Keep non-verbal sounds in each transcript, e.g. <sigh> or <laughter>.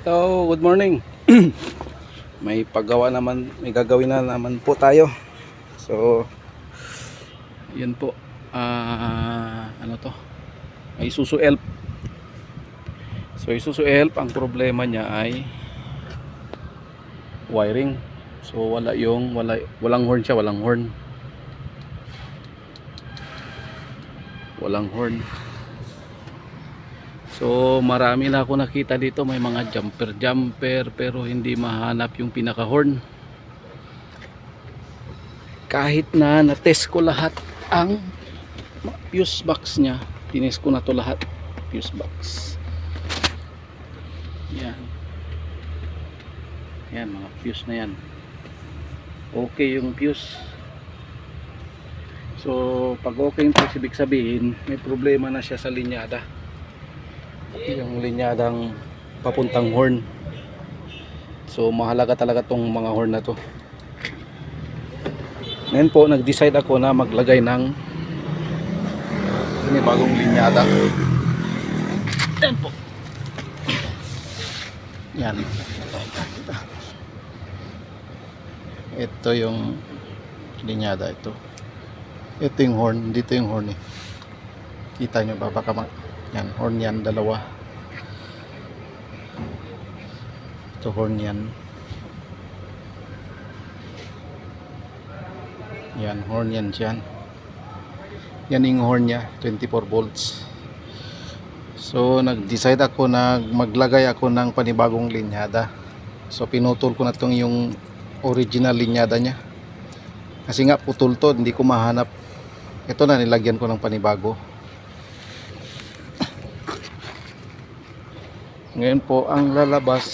So, good morning. <clears throat> may paggawa naman, may gagawin na naman po tayo. So, yun po. Ah, ano to? Ay Isuzu Elf. So, Isuzu Elf, ang problema niya ay wiring. So, wala yung, wala, walang horn siya, walang horn. Walang horn. So marami na ako nakita dito may mga jumper jumper pero hindi mahanap yung pinaka horn. Kahit na na-test ko lahat ang fuse box niya. Tinest ko na to lahat. Fuse box. Yan. Yan mga fuse na yan. Okay yung fuse. So pag okay yung fuse ibig sabihin may problema na siya sa linyada yung linyadang papuntang horn. So mahalaga talaga tong mga horn na to. Ngayon po nag decide ako na maglagay ng ini bagong linyada. Yan po yan. Ito yung linyada ito. Ito yung horn dito yung horn eh. Kita nyo ba? Baka yan, horn yan, dalawa. Ito horn yan. Yan, horn yan dyan. Yan yung horn niya, 24 volts. So, nag-decide ako na maglagay ako ng panibagong linyada. So, pinutol ko na tong yung original linyada niya. Kasi nga, putol to, hindi ko mahanap. Ito na, nilagyan ko ng panibago. Ngayon po ang lalabas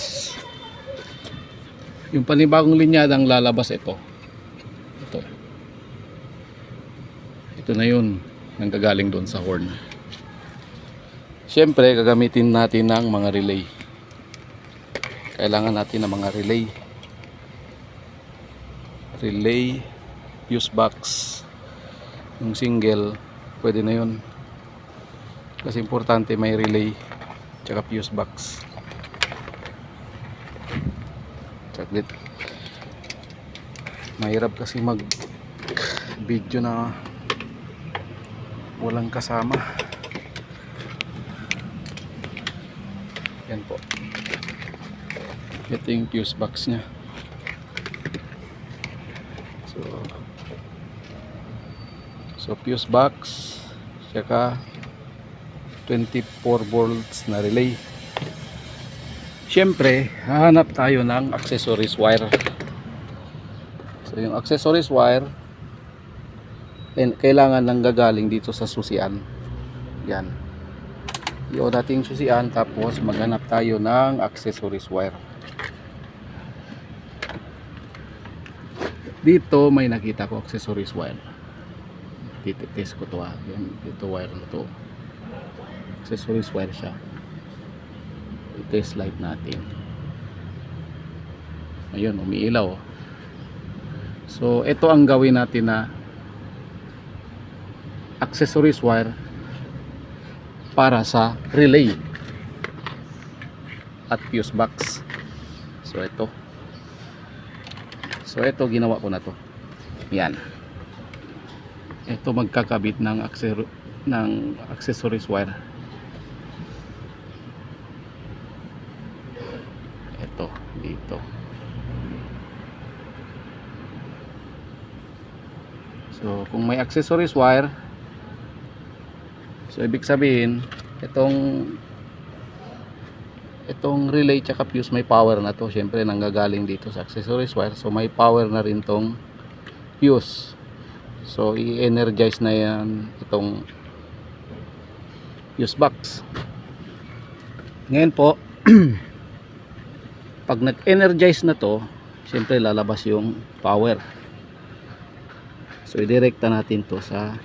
yung panibagong linyada ang lalabas ito. Ito. Ito na yun nanggagaling doon sa horn. Siyempre gagamitin natin ng mga relay. Kailangan natin ng mga relay. Relay fuse box yung single pwede na yun kasi importante may relay tsaka fuse box. Saglit. Mahirap kasi mag video na walang kasama. Yan po. Ito yung fuse box nya so so fuse box tsaka 24 volts na relay. Siyempre, hahanap tayo ng accessories wire. So yung accessories wire kailangan nang gagaling dito sa susian. Yan. Iyon natin yung susian tapos maghanap tayo ng accessories wire. Dito may nakita ko accessories wire. Tititest ko to ah. Yan, dito wire na to accessories wire siya. I-test light natin ayun umiilaw. So ito ang gawin natin na accessories wire para sa relay at fuse box. So ito. So ito ginawa ko na to. Yan. Ito magkakabit ng ng accessories wire ito dito so kung may accessories wire. So ibig sabihin itong itong relay tsaka fuse may power na to. Syempre nanggagaling dito sa accessories wire. So may power na rin tong fuse. So i-energize na yan itong fuse box. Ngayon po <clears throat> pag nag-energize na to syempre lalabas yung power so idirekta natin to sa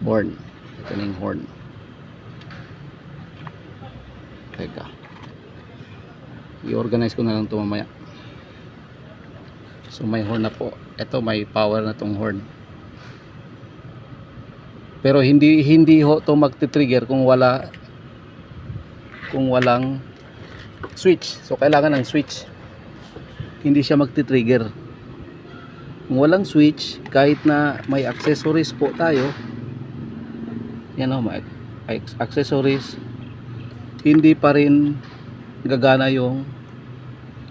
horn. Ito na yung horn. Teka. I-organize ko na lang to mamaya. So may horn na po. Ito may power na tong horn. Pero hindi hindi ho to magti-trigger kung wala kung walang switch. So kailangan ng switch. Hindi siya magti-trigger. Kung walang switch, kahit na may accessories po tayo, yan o, may ac- accessories, hindi pa rin gagana yung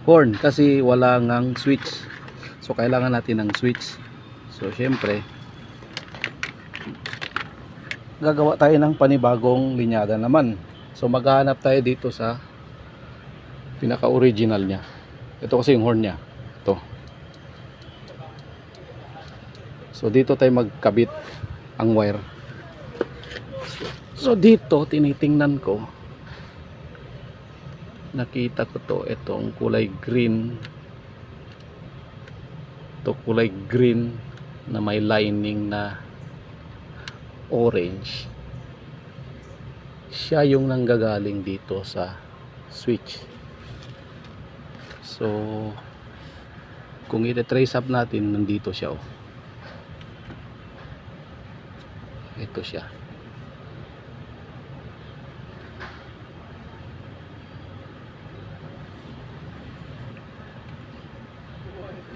horn kasi wala ngang switch. So kailangan natin ng switch. So syempre, gagawa tayo ng panibagong linyada naman. So maghahanap tayo dito sa pinaka-original niya. Ito kasi yung horn niya. Ito. So dito tayo magkabit ang wire. So dito tinitingnan ko nakita ko to itong kulay green to kulay green na may lining na orange siya yung nanggagaling dito sa switch so kung i-trace up natin nandito siya oh. ito siya.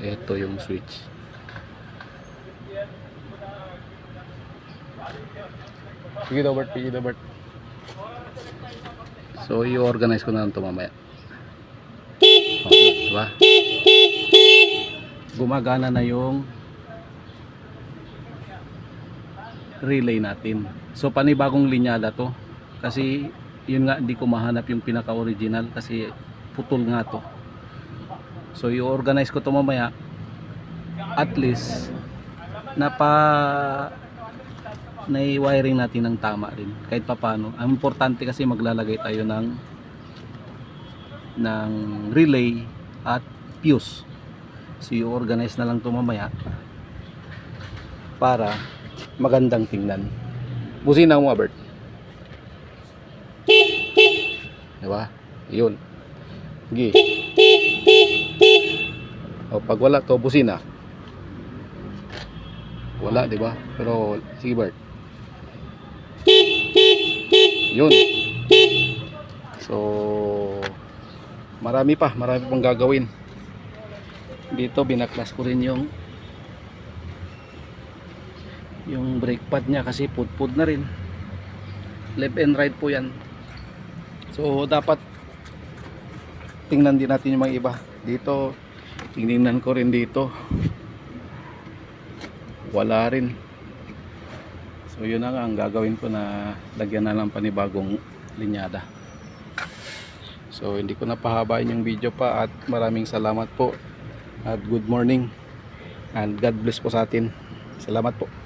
Ito yung switch. Sige daw Bert sige daw Bert so i-organize ko na lang ito mamaya diba gumagana na yung relay natin. So panibagong linyada to. Kasi yun nga hindi ko mahanap yung pinaka original kasi putol nga to. So i-organize ko to mamaya. At least napa na-wiring natin ng tama rin. Kahit papano. Ang importante kasi maglalagay tayo ng ng relay at fuse. So i-organize na lang to mamaya para magandang tingnan. Busina mo, Bert. Diba? Yun. Sige. O pag wala to busina. Wala, 'di ba? Pero sige Bert. Yun. So marami pa, marami pang gagawin. Dito binaklas ko rin yung yung brake pad niya kasi pud-pud na rin. Left and right po 'yan. So dapat tingnan din natin yung mga iba. Dito tingnan ko rin dito wala rin so yun na nga ang gagawin ko na lagyan na lang panibagong linyada so hindi ko na pahabain yung video pa at maraming salamat po. At good morning. And God bless po sa atin. Salamat po